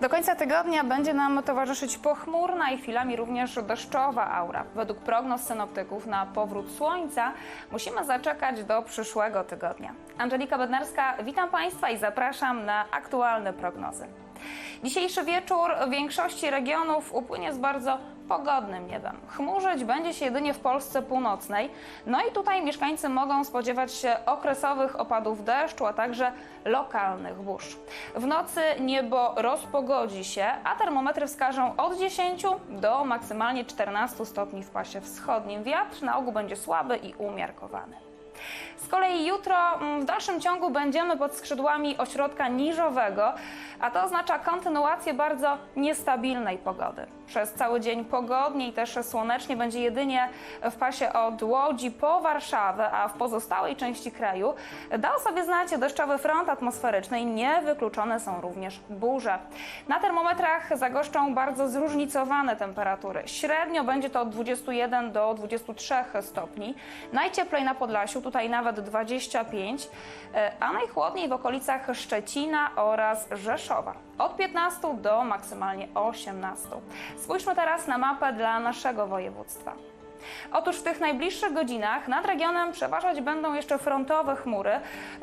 Do końca tygodnia będzie nam towarzyszyć pochmurna i chwilami również deszczowa aura. Według prognoz synoptyków na powrót słońca musimy zaczekać do przyszłego tygodnia. Angelika Bednarska, witam Państwa i zapraszam na aktualne prognozy. Dzisiejszy wieczór w większości regionów upłynie z bardzo pogodnym niebem. Chmurzyć będzie się jedynie w Polsce północnej. No i tutaj mieszkańcy mogą spodziewać się okresowych opadów deszczu, a także lokalnych burz. W nocy niebo rozpogodzi się, a termometry wskażą od 10 do maksymalnie 14 stopni w pasie wschodnim. Wiatr na ogół będzie słaby i umiarkowany. Z kolei jutro mm, w dalszym ciągu będziemy pod skrzydłami ośrodka niżowego, a to oznacza kontynuację bardzo niestabilnej pogody. Przez cały dzień pogodnie i też słonecznie będzie jedynie w pasie od Łodzi po Warszawę, a w pozostałej części kraju dał sobie znać deszczowy front atmosferyczny i niewykluczone są również burze. Na termometrach zagoszczą bardzo zróżnicowane temperatury. Średnio będzie to od 21 do 23 stopni. Najcieplej na Podlasiu, tutaj nawet 25, e, a najchłodniej w okolicach Szczecina oraz Rzeszowa. Od 15 do maksymalnie 18. Spójrzmy teraz na mapę dla naszego województwa. Otóż w tych najbliższych godzinach nad regionem przeważać będą jeszcze frontowe chmury,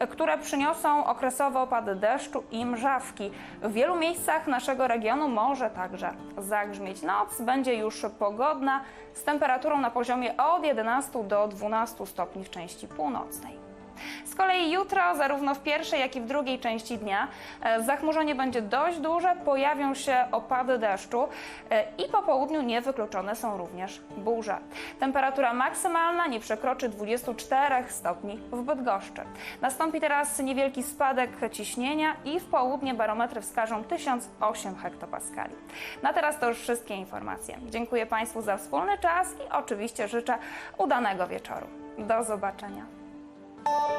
które przyniosą okresowe opady deszczu i mrzawki. W wielu miejscach naszego regionu może także zagrzmieć. Noc będzie już pogodna z temperaturą na poziomie od 11 do 12 stopni w części północnej. Z kolei jutro, zarówno w pierwszej, jak i w drugiej części dnia, e, zachmurzenie będzie dość duże, pojawią się opady deszczu e, i po południu niewykluczone są również burze. Temperatura maksymalna nie przekroczy 24 stopni w Bydgoszczy. Nastąpi teraz niewielki spadek ciśnienia i w południe barometry wskażą 1008 hektopaskali. Na teraz to już wszystkie informacje. Dziękuję Państwu za wspólny czas i oczywiście życzę udanego wieczoru. Do zobaczenia. Thank you.